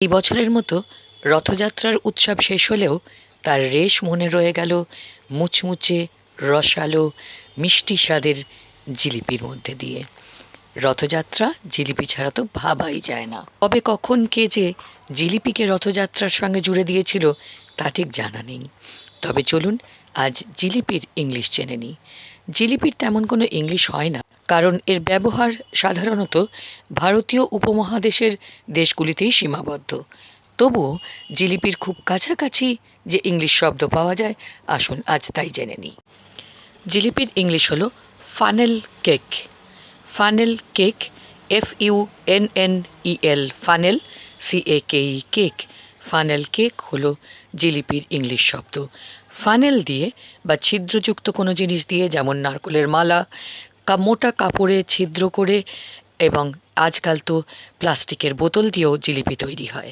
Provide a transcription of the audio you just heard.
এই বছরের মতো রথযাত্রার উৎসব শেষ হলেও তার রেশ মনে রয়ে গেল মুচমুচে, রসালো, মিষ্টি স্বাদের জিলিপির মধ্যে দিয়ে। রথযাত্রা জিলিপি ছাড়া তো ভাবাই যায় না। তবে কখন কে যে জিলিপিকে রথযাত্রার সঙ্গে জুড়ে দিয়েছিল তা ঠিক জানা নেই। তবে চলুন আজ জিলিপির ইংলিশ জেনে নিই। জিলিপির তেমন কোনো ইংলিশ হয় না। কারণ এর ব্যবহার সাধারণত ভারতীয় উপমহাদেশের দেশগুলিতেই সীমাবদ্ধ। তবুও জিলিপির খুব কাছাকাছি যে ইংলিশ শব্দ পাওয়া যায়, আসুন আজ তাই জেনে নিই। জিলিপির ইংলিশ হলো funnel cake. Funnel cake F U N N E L funnel C A K E cake. Funnel cake হলো জিলিপির ইংলিশ শব্দ। ফানেল দিয়ে বা ছিদ্রযুক্ত কোনো জিনিস দিয়ে, যেমন নারকেলের মালা মোটা কাপড়ে ছিদ্র করে এবং আজকাল তো প্লাস্টিকের বোতল দিয়েও জিলিপি তৈরি হয়।